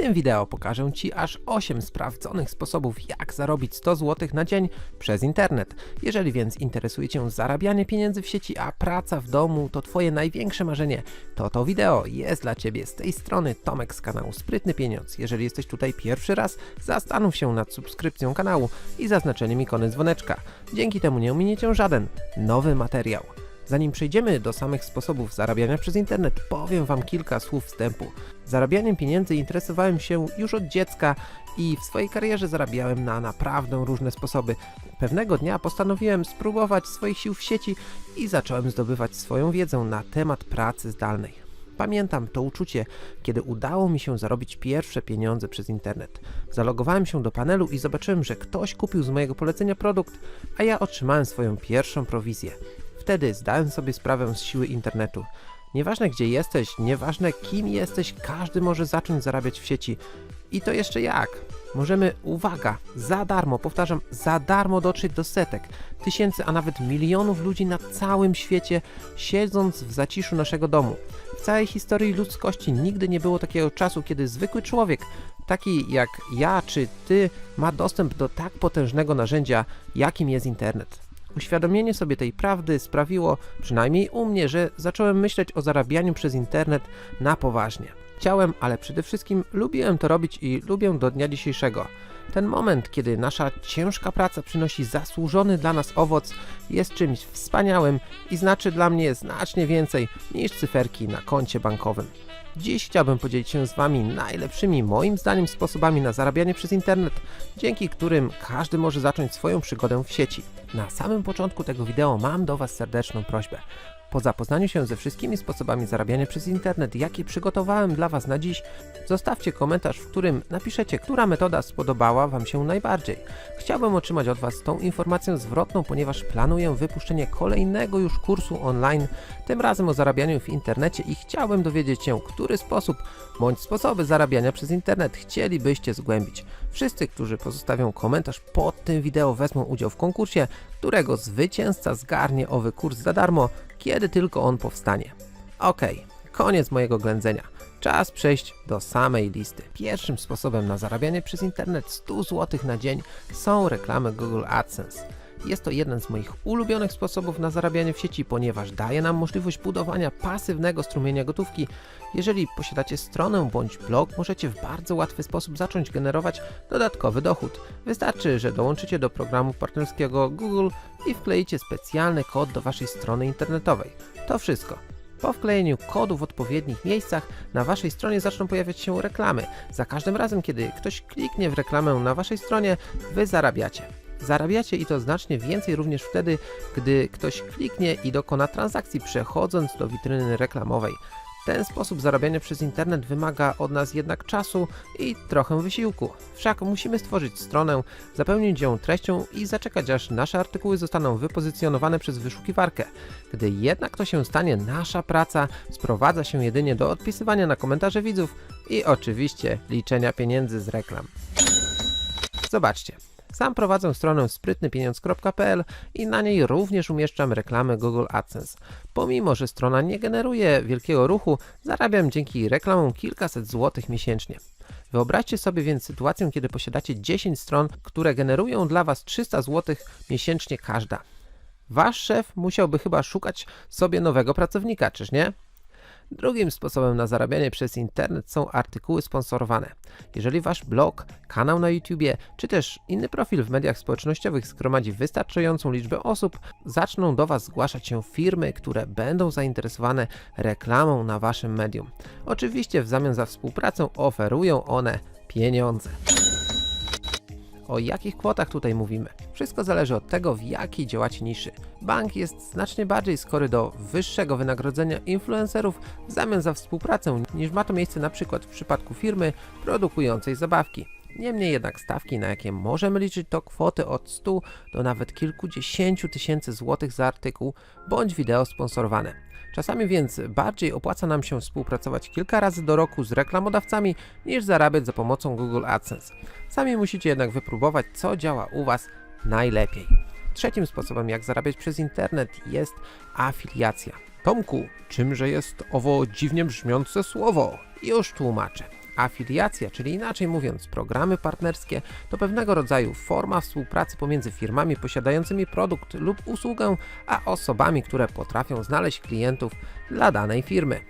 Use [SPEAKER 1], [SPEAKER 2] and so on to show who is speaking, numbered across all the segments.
[SPEAKER 1] tym wideo pokażę Ci aż 8 sprawdzonych sposobów, jak zarobić 100 zł na dzień przez internet. Jeżeli więc interesuje Cię zarabianie pieniędzy w sieci, a praca w domu to Twoje największe marzenie, to to wideo jest dla Ciebie. Z tej strony Tomek z kanału Sprytny Pieniądz. Jeżeli jesteś tutaj pierwszy raz, zastanów się nad subskrypcją kanału i zaznaczeniem ikony dzwoneczka. Dzięki temu nie ominie Cię żaden nowy materiał. Zanim przejdziemy do samych sposobów zarabiania przez internet, powiem Wam kilka słów wstępu. Zarabianiem pieniędzy interesowałem się już od dziecka i w swojej karierze zarabiałem na naprawdę różne sposoby. Pewnego dnia postanowiłem spróbować swoich sił w sieci i zacząłem zdobywać swoją wiedzę na temat pracy zdalnej. Pamiętam to uczucie, kiedy udało mi się zarobić pierwsze pieniądze przez internet. Zalogowałem się do panelu i zobaczyłem, że ktoś kupił z mojego polecenia produkt, a ja otrzymałem swoją pierwszą prowizję. Wtedy zdałem sobie sprawę z siły internetu. Nieważne gdzie jesteś, nieważne kim jesteś, każdy może zacząć zarabiać w sieci. I to jeszcze jak? Możemy, uwaga, za darmo, powtarzam, za darmo dotrzeć do setek, tysięcy, a nawet milionów ludzi na całym świecie, siedząc w zaciszu naszego domu. W całej historii ludzkości nigdy nie było takiego czasu, kiedy zwykły człowiek, taki jak ja czy ty, ma dostęp do tak potężnego narzędzia, jakim jest internet. Uświadomienie sobie tej prawdy sprawiło, przynajmniej u mnie, że zacząłem myśleć o zarabianiu przez internet na poważnie. Chciałem, ale przede wszystkim lubiłem to robić i lubię do dnia dzisiejszego. Ten moment, kiedy nasza ciężka praca przynosi zasłużony dla nas owoc, jest czymś wspaniałym i znaczy dla mnie znacznie więcej niż cyferki na koncie bankowym. Dziś chciałbym podzielić się z Wami najlepszymi moim zdaniem sposobami na zarabianie przez internet, dzięki którym każdy może zacząć swoją przygodę w sieci. Na samym początku tego wideo mam do Was serdeczną prośbę. Po zapoznaniu się ze wszystkimi sposobami zarabiania przez internet, jakie przygotowałem dla Was na dziś, zostawcie komentarz, w którym napiszecie, która metoda spodobała Wam się najbardziej. Chciałbym otrzymać od Was tą informację zwrotną, ponieważ planuję wypuszczenie kolejnego już kursu online, tym razem o zarabianiu w internecie i chciałbym dowiedzieć się, który sposób bądź sposoby zarabiania przez internet chcielibyście zgłębić. Wszyscy, którzy pozostawią komentarz pod tym wideo wezmą udział w konkursie, którego zwycięzca zgarnie owy kurs za darmo, kiedy tylko on powstanie. Okej, koniec mojego ględzenia. Czas przejść do samej listy. Pierwszym sposobem na zarabianie przez internet 100 zł na dzień są reklamy Google AdSense. Jest to jeden z moich ulubionych sposobów na zarabianie w sieci, ponieważ daje nam możliwość budowania pasywnego strumienia gotówki. Jeżeli posiadacie stronę bądź blog, możecie w bardzo łatwy sposób zacząć generować dodatkowy dochód. Wystarczy, że dołączycie do programu partnerskiego Google i wkleicie specjalny kod do waszej strony internetowej. To wszystko. Po wklejeniu kodu w odpowiednich miejscach na waszej stronie zaczną pojawiać się reklamy. Za każdym razem, kiedy ktoś kliknie w reklamę na waszej stronie, wy zarabiacie. Zarabiacie i to znacznie więcej również wtedy, gdy ktoś kliknie i dokona transakcji przechodząc do witryny reklamowej. Ten sposób zarabiania przez internet wymaga od nas jednak czasu i trochę wysiłku. Wszak musimy stworzyć stronę, zapełnić ją treścią i zaczekać aż nasze artykuły zostaną wypozycjonowane przez wyszukiwarkę. Gdy jednak to się stanie, nasza praca sprowadza się jedynie do odpisywania na komentarze widzów i oczywiście liczenia pieniędzy z reklam. Zobaczcie. Sam prowadzę stronę sprytnypieniądz.pl i na niej również umieszczam reklamy Google AdSense. Pomimo, że strona nie generuje wielkiego ruchu, zarabiam dzięki reklamom kilkaset złotych miesięcznie. Wyobraźcie sobie więc sytuację, kiedy posiadacie 10 stron, które generują dla Was 300 zł miesięcznie każda. Wasz szef musiałby chyba szukać sobie nowego pracownika, czyż nie? Drugim sposobem na zarabianie przez internet są artykuły sponsorowane. Jeżeli wasz blog, kanał na YouTube, czy też inny profil w mediach społecznościowych zgromadzi wystarczającą liczbę osób, zaczną do was zgłaszać się firmy, które będą zainteresowane reklamą na waszym medium. Oczywiście w zamian za współpracę oferują one pieniądze. O jakich kwotach tutaj mówimy? Wszystko zależy od tego, w jakiej działacie niszy. Bank jest znacznie bardziej skory do wyższego wynagrodzenia influencerów w zamian za współpracę, niż ma to miejsce przykład w przypadku firmy produkującej zabawki. Niemniej jednak stawki, na jakie możemy liczyć, to kwoty od 100 do nawet kilkudziesięciu tysięcy złotych za artykuł bądź wideo sponsorowane. Czasami więc bardziej opłaca nam się współpracować kilka razy do roku z reklamodawcami niż zarabiać za pomocą Google AdSense. Sami musicie jednak wypróbować, co działa u Was najlepiej. Trzecim sposobem, jak zarabiać przez internet jest afiliacja. Tomku, czymże jest owo dziwnie brzmiące słowo? Już tłumaczę. Afiliacja, czyli inaczej mówiąc, programy partnerskie, to pewnego rodzaju forma współpracy pomiędzy firmami posiadającymi produkt lub usługę, a osobami, które potrafią znaleźć klientów dla danej firmy.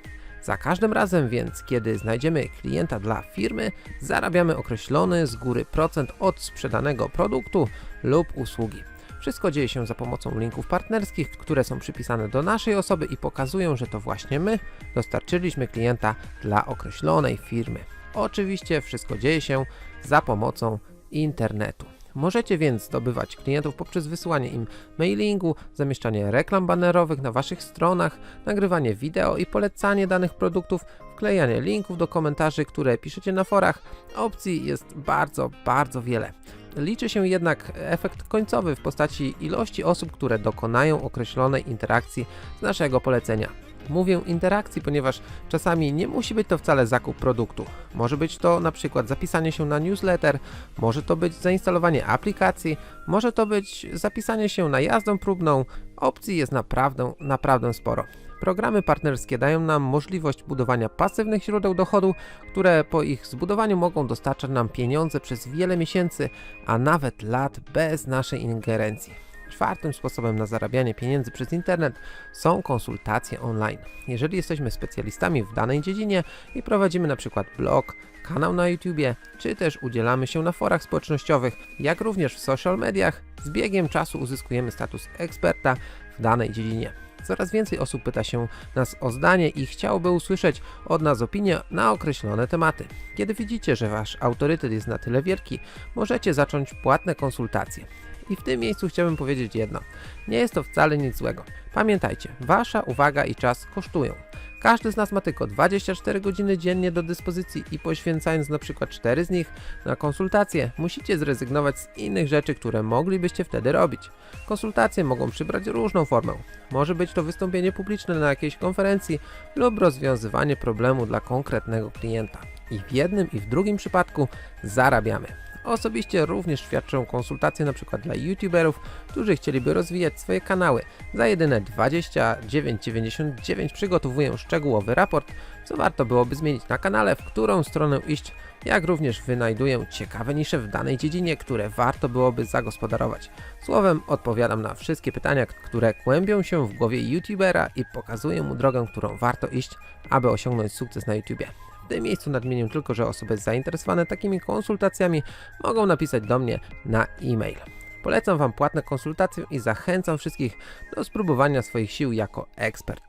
[SPEAKER 1] Za każdym razem więc, kiedy znajdziemy klienta dla firmy, zarabiamy określony z góry procent od sprzedanego produktu lub usługi. Wszystko dzieje się za pomocą linków partnerskich, które są przypisane do naszej osoby i pokazują, że to właśnie my dostarczyliśmy klienta dla określonej firmy. Oczywiście wszystko dzieje się za pomocą internetu. Możecie więc zdobywać klientów poprzez wysyłanie im mailingu, zamieszczanie reklam banerowych na waszych stronach, nagrywanie wideo i polecanie danych produktów, wklejanie linków do komentarzy, które piszecie na forach. Opcji jest bardzo, bardzo wiele. Liczy się jednak efekt końcowy w postaci ilości osób, które dokonają określonej interakcji z naszego polecenia. Mówię interakcji, ponieważ czasami nie musi być to wcale zakup produktu. Może być to na przykład zapisanie się na newsletter, może to być zainstalowanie aplikacji, może to być zapisanie się na jazdę próbną. Opcji jest naprawdę, naprawdę sporo. Programy partnerskie dają nam możliwość budowania pasywnych źródeł dochodu, które po ich zbudowaniu mogą dostarczać nam pieniądze przez wiele miesięcy, a nawet lat bez naszej ingerencji. Czwartym sposobem na zarabianie pieniędzy przez internet są konsultacje online. Jeżeli jesteśmy specjalistami w danej dziedzinie i prowadzimy na przykład blog, kanał na YouTubie, czy też udzielamy się na forach społecznościowych, jak również w social mediach, z biegiem czasu uzyskujemy status eksperta w danej dziedzinie. Coraz więcej osób pyta się nas o zdanie i chciałoby usłyszeć od nas opinię na określone tematy. Kiedy widzicie, że wasz autorytet jest na tyle wielki, możecie zacząć płatne konsultacje. I w tym miejscu chciałbym powiedzieć jedno. Nie jest to wcale nic złego. Pamiętajcie, wasza uwaga i czas kosztują. Każdy z nas ma tylko 24 godziny dziennie do dyspozycji i poświęcając na przykład 4 z nich na konsultacje, musicie zrezygnować z innych rzeczy, które moglibyście wtedy robić. Konsultacje mogą przybrać różną formę. Może być to wystąpienie publiczne na jakiejś konferencji lub rozwiązywanie problemu dla konkretnego klienta. I w jednym i w drugim przypadku zarabiamy. Osobiście również świadczę konsultacje np. dla youtuberów, którzy chcieliby rozwijać swoje kanały. Za jedyne 29,99 przygotowuję szczegółowy raport, co warto byłoby zmienić na kanale, w którą stronę iść, jak również wynajduję ciekawe nisze w danej dziedzinie, które warto byłoby zagospodarować. Słowem, odpowiadam na wszystkie pytania, które kłębią się w głowie youtubera i pokazuję mu drogę, którą warto iść, aby osiągnąć sukces na YouTubie. Tym miejscu nadmienię tylko, że osoby zainteresowane takimi konsultacjami mogą napisać do mnie na e-mail. Polecam Wam płatne konsultacje i zachęcam wszystkich do spróbowania swoich sił jako ekspert.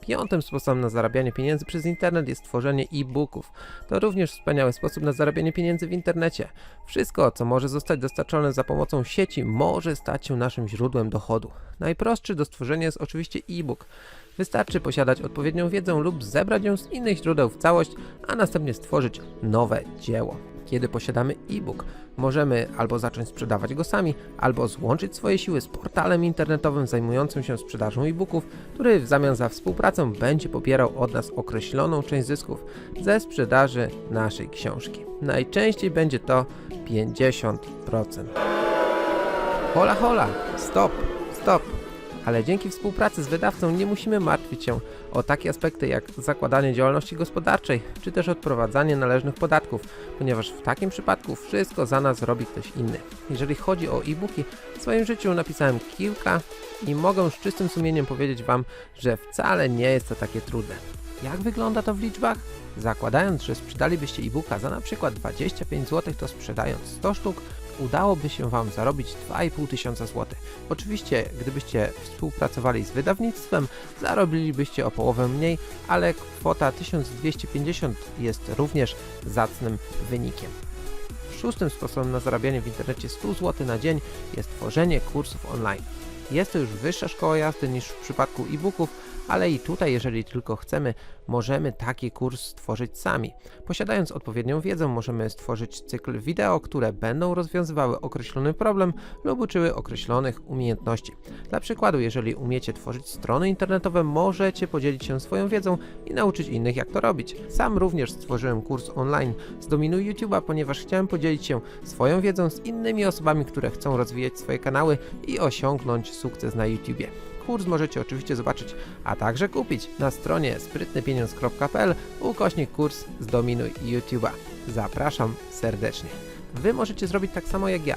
[SPEAKER 1] Piątym sposobem na zarabianie pieniędzy przez internet jest tworzenie e-booków. To również wspaniały sposób na zarabianie pieniędzy w internecie. Wszystko, co może zostać dostarczone za pomocą sieci, może stać się naszym źródłem dochodu. Najprostszy do stworzenia jest oczywiście e-book. Wystarczy posiadać odpowiednią wiedzę lub zebrać ją z innych źródeł w całość, a następnie stworzyć nowe dzieło. Kiedy posiadamy e-book, możemy albo zacząć sprzedawać go sami, albo złączyć swoje siły z portalem internetowym zajmującym się sprzedażą e-booków, który w zamian za współpracę będzie pobierał od nas określoną część zysków ze sprzedaży naszej książki. Najczęściej będzie to 50%. Hola, hola, stop, stop. Ale dzięki współpracy z wydawcą nie musimy martwić się o takie aspekty jak zakładanie działalności gospodarczej, czy też odprowadzanie należnych podatków, ponieważ w takim przypadku wszystko za nas robi ktoś inny. Jeżeli chodzi o e-booki, w swoim życiu napisałem kilka i mogę z czystym sumieniem powiedzieć Wam, że wcale nie jest to takie trudne. Jak wygląda to w liczbach? Zakładając, że sprzedalibyście e-booka za przykład 25 zł, to sprzedając 100 sztuk, udałoby się Wam zarobić 2,5 tysiąca złotych. Oczywiście, gdybyście współpracowali z wydawnictwem, zarobilibyście o połowę mniej, ale kwota 1250 jest również zacnym wynikiem. Szóstym sposobem na zarabianie w internecie 100 zł na dzień jest tworzenie kursów online. Jest to już wyższa szkoła jazdy niż w przypadku e-booków, ale i tutaj, jeżeli tylko chcemy, możemy taki kurs stworzyć sami. Posiadając odpowiednią wiedzę, możemy stworzyć cykl wideo, które będą rozwiązywały określony problem lub uczyły określonych umiejętności. Dla przykładu, jeżeli umiecie tworzyć strony internetowe, możecie podzielić się swoją wiedzą i nauczyć innych, jak to robić. Sam również stworzyłem kurs online z Dominuj YouTube'a, ponieważ chciałem podzielić się swoją wiedzą z innymi osobami, które chcą rozwijać swoje kanały i osiągnąć sukces na YouTubie. Kurs możecie oczywiście zobaczyć, a także kupić na stronie sprytnypieniądz.pl ukośnik kurs zdominuj YouTube'a. Zapraszam serdecznie. Wy możecie zrobić tak samo jak ja.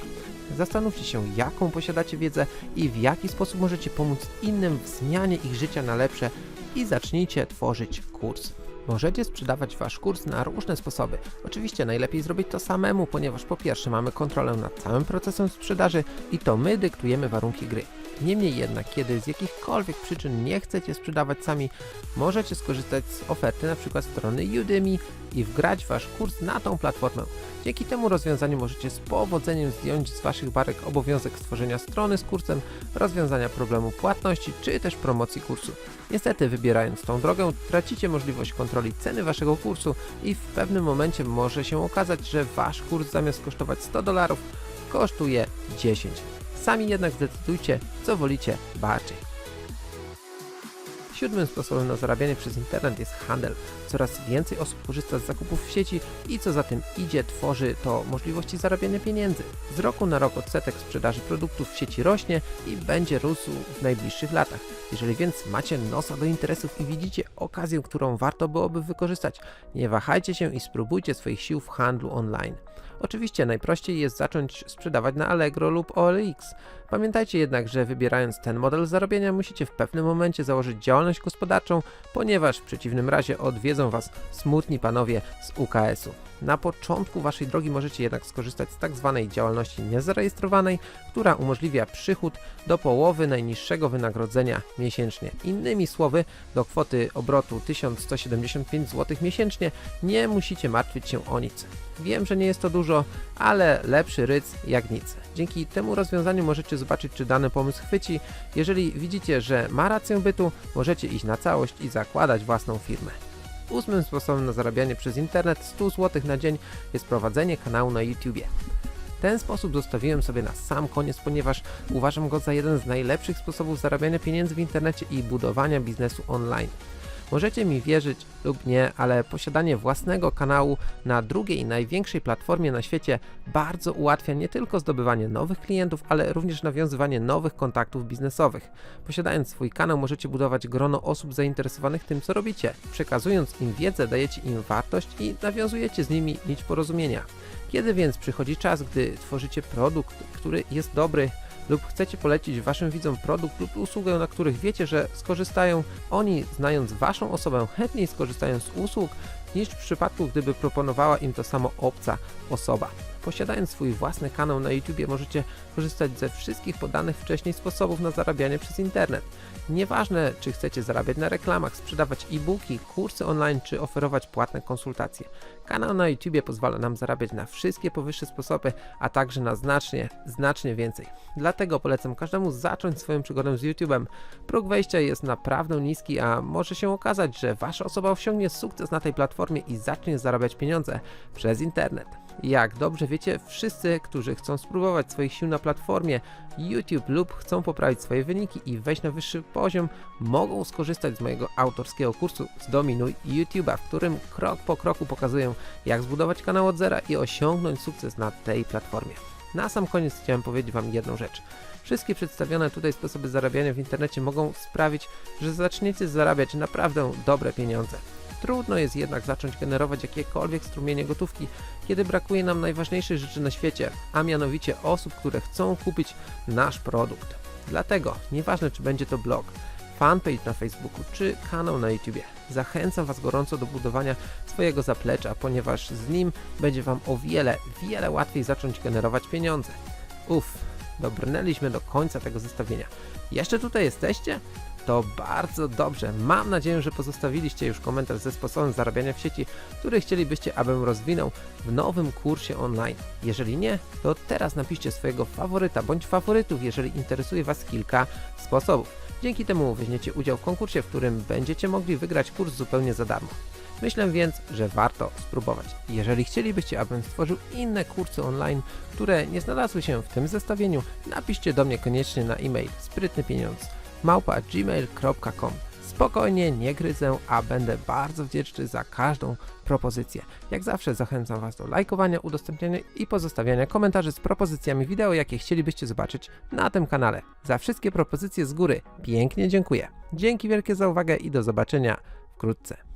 [SPEAKER 1] Zastanówcie się, jaką posiadacie wiedzę i w jaki sposób możecie pomóc innym w zmianie ich życia na lepsze i zacznijcie tworzyć kurs. Możecie sprzedawać Wasz kurs na różne sposoby. Oczywiście najlepiej zrobić to samemu, ponieważ po pierwsze mamy kontrolę nad całym procesem sprzedaży i to my dyktujemy warunki gry. Niemniej jednak, kiedy z jakichkolwiek przyczyn nie chcecie sprzedawać sami, możecie skorzystać z oferty np. strony Udemy i wgrać Wasz kurs na tą platformę. Dzięki temu rozwiązaniu możecie z powodzeniem zdjąć z Waszych barek obowiązek stworzenia strony z kursem, rozwiązania problemu płatności czy też promocji kursu. Niestety, wybierając tą drogę, tracicie możliwość kontroli ceny Waszego kursu i w pewnym momencie może się okazać, że Wasz kurs zamiast kosztować 100 dolarów, kosztuje 10. Sami jednak zdecydujcie, co wolicie bardziej. Siódmym sposobem na zarabianie przez internet jest handel. Coraz więcej osób korzysta z zakupów w sieci i co za tym idzie, tworzy to możliwości zarabiania pieniędzy. Z roku na rok odsetek sprzedaży produktów w sieci rośnie i będzie rósł w najbliższych latach. Jeżeli więc macie nosa do interesów i widzicie okazję, którą warto byłoby wykorzystać, nie wahajcie się i spróbujcie swoich sił w handlu online. Oczywiście najprościej jest zacząć sprzedawać na Allegro lub OLX. Pamiętajcie jednak, że wybierając ten model zarobienia musicie w pewnym momencie założyć działalność gospodarczą, ponieważ w przeciwnym razie odwiedzą Was smutni panowie z UKS-u. Na początku Waszej drogi możecie jednak skorzystać z tak zwanej działalności niezarejestrowanej, która umożliwia przychód do połowy najniższego wynagrodzenia miesięcznie. Innymi słowy, do kwoty obrotu 1175 zł miesięcznie nie musicie martwić się o nic. Wiem, że nie jest to dużo, ale lepszy ryc jak nic. Dzięki temu rozwiązaniu możecie zobaczyć, czy dany pomysł chwyci. Jeżeli widzicie, że ma rację bytu, możecie iść na całość i zakładać własną firmę. Ósmym sposobem na zarabianie przez internet 100 zł na dzień jest prowadzenie kanału na YouTubie. Ten sposób zostawiłem sobie na sam koniec, ponieważ uważam go za jeden z najlepszych sposobów zarabiania pieniędzy w internecie i budowania biznesu online. Możecie mi wierzyć lub nie, ale posiadanie własnego kanału na drugiej największej platformie na świecie bardzo ułatwia nie tylko zdobywanie nowych klientów, ale również nawiązywanie nowych kontaktów biznesowych. Posiadając swój kanał możecie budować grono osób zainteresowanych tym, co robicie. Przekazując im wiedzę, dajecie im wartość i nawiązujecie z nimi nić porozumienia. Kiedy więc przychodzi czas, gdy tworzycie produkt, który jest dobry, lub chcecie polecić waszym widzom produkt lub usługę, na których wiecie, że skorzystają, oni znając waszą osobę chętniej skorzystają z usług niż w przypadku, gdyby proponowała im to samo obca osoba. Posiadając swój własny kanał na YouTube możecie korzystać ze wszystkich podanych wcześniej sposobów na zarabianie przez internet. Nieważne, czy chcecie zarabiać na reklamach, sprzedawać e-booki, kursy online, czy oferować płatne konsultacje. Kanał na YouTube pozwala nam zarabiać na wszystkie powyższe sposoby, a także na znacznie, znacznie więcej. Dlatego polecam każdemu zacząć swoją przygodę z YouTube'em. Próg wejścia jest naprawdę niski, a może się okazać, że wasza osoba osiągnie sukces na tej platformie i zacznie zarabiać pieniądze przez internet. Jak dobrze wiecie, wszyscy, którzy chcą spróbować swoich sił na platformie YouTube lub chcą poprawić swoje wyniki i wejść na wyższy poziom, mogą skorzystać z mojego autorskiego kursu Zdominuj YouTube'a, w którym krok po kroku pokazuję, jak zbudować kanał od zera i osiągnąć sukces na tej platformie. Na sam koniec chciałem powiedzieć Wam jedną rzecz. Wszystkie przedstawione tutaj sposoby zarabiania w internecie mogą sprawić, że zaczniecie zarabiać naprawdę dobre pieniądze. Trudno jest jednak zacząć generować jakiekolwiek strumienie gotówki, kiedy brakuje nam najważniejszej rzeczy na świecie, a mianowicie osób, które chcą kupić nasz produkt. Dlatego, nieważne czy będzie to blog, fanpage na Facebooku czy kanał na YouTubie, zachęcam Was gorąco do budowania swojego zaplecza, ponieważ z nim będzie Wam o wiele, wiele łatwiej zacząć generować pieniądze. Uff, dobrnęliśmy do końca tego zestawienia. Jeszcze tutaj jesteście? To bardzo dobrze. Mam nadzieję, że pozostawiliście już komentarz ze sposobem zarabiania w sieci, który chcielibyście, abym rozwinął w nowym kursie online. Jeżeli nie, to teraz napiszcie swojego faworyta bądź faworytów, jeżeli interesuje Was kilka sposobów. Dzięki temu weźmiecie udział w konkursie, w którym będziecie mogli wygrać kurs zupełnie za darmo. Myślę więc, że warto spróbować. Jeżeli chcielibyście, abym stworzył inne kursy online, które nie znalazły się w tym zestawieniu, napiszcie do mnie koniecznie na e-mail sprytny pieniądz małpa gmail.com. Spokojnie, nie gryzę, a będę bardzo wdzięczny za każdą propozycję. Jak zawsze zachęcam Was do lajkowania, udostępniania i pozostawiania komentarzy z propozycjami wideo, jakie chcielibyście zobaczyć na tym kanale. Za wszystkie propozycje z góry pięknie dziękuję. Dzięki wielkie za uwagę i do zobaczenia wkrótce.